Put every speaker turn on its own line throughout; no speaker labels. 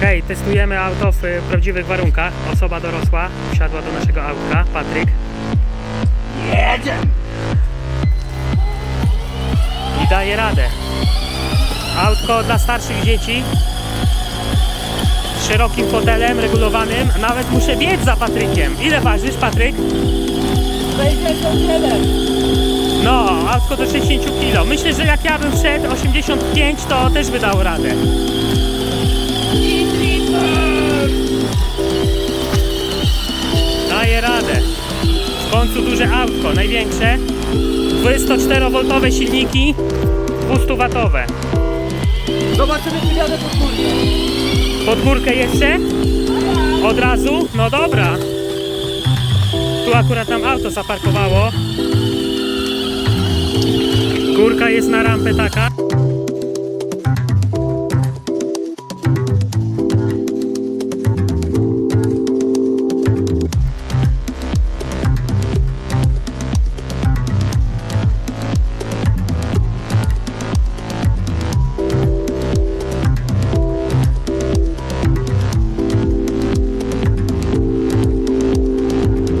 Hej, testujemy auto w y, prawdziwych warunkach. Osoba dorosła wsiadła do naszego autka, Patryk.
Jedziemy!
i daje radę. Autko dla starszych dzieci szerokim fotelem regulowanym. Nawet muszę biec za Patrykiem. Ile ważysz, Patryk?
67!
No, autko do 60 kg. Myślę, że jak ja bym wszedł 85, to też by dało radę. W końcu duże autko, największe. 24V silniki, 200W.
Zobaczymy, czy jadę pod górkę.
Pod górkę jeszcze? Od razu? No dobra. Tu akurat nam auto zaparkowało. Górka jest na rampę taka.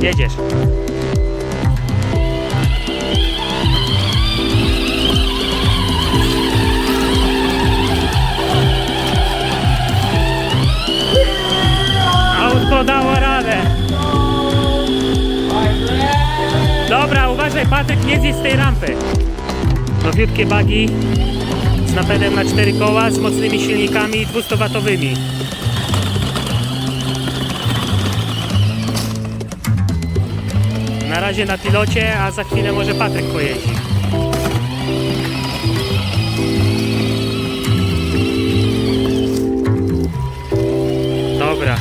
Jedziesz. Autko dało radę. Dobra, uważaj Patryk, nie zjedź z tej rampy. Nowiutkie bagi z napędem na cztery koła, z mocnymi silnikami 200-watowymi. Razie na pilocie, a za chwilę może Patryk pojeździ. Dobra.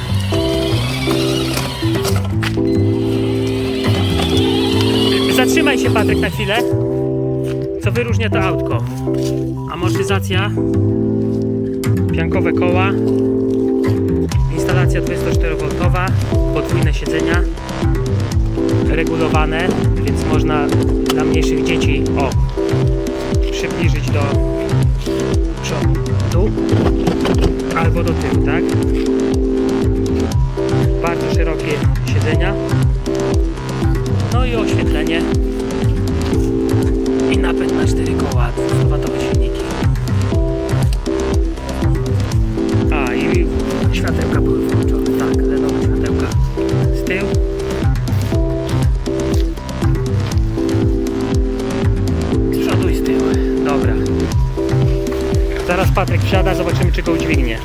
Zatrzymaj się Patryk na chwilę. Co wyróżnia to autko? Amortyzacja, piankowe koła, instalacja 24V, podwójne siedzenia, regulowane, więc można dla mniejszych dzieci o przybliżyć do przodu albo do tyłu, tak? Bardzo szerokie siedzenia. No i oświetlenie i napęd na 4 koła, 200 silniki. A i światełka były Patryk wsiada, zobaczymy czy go udźwignie.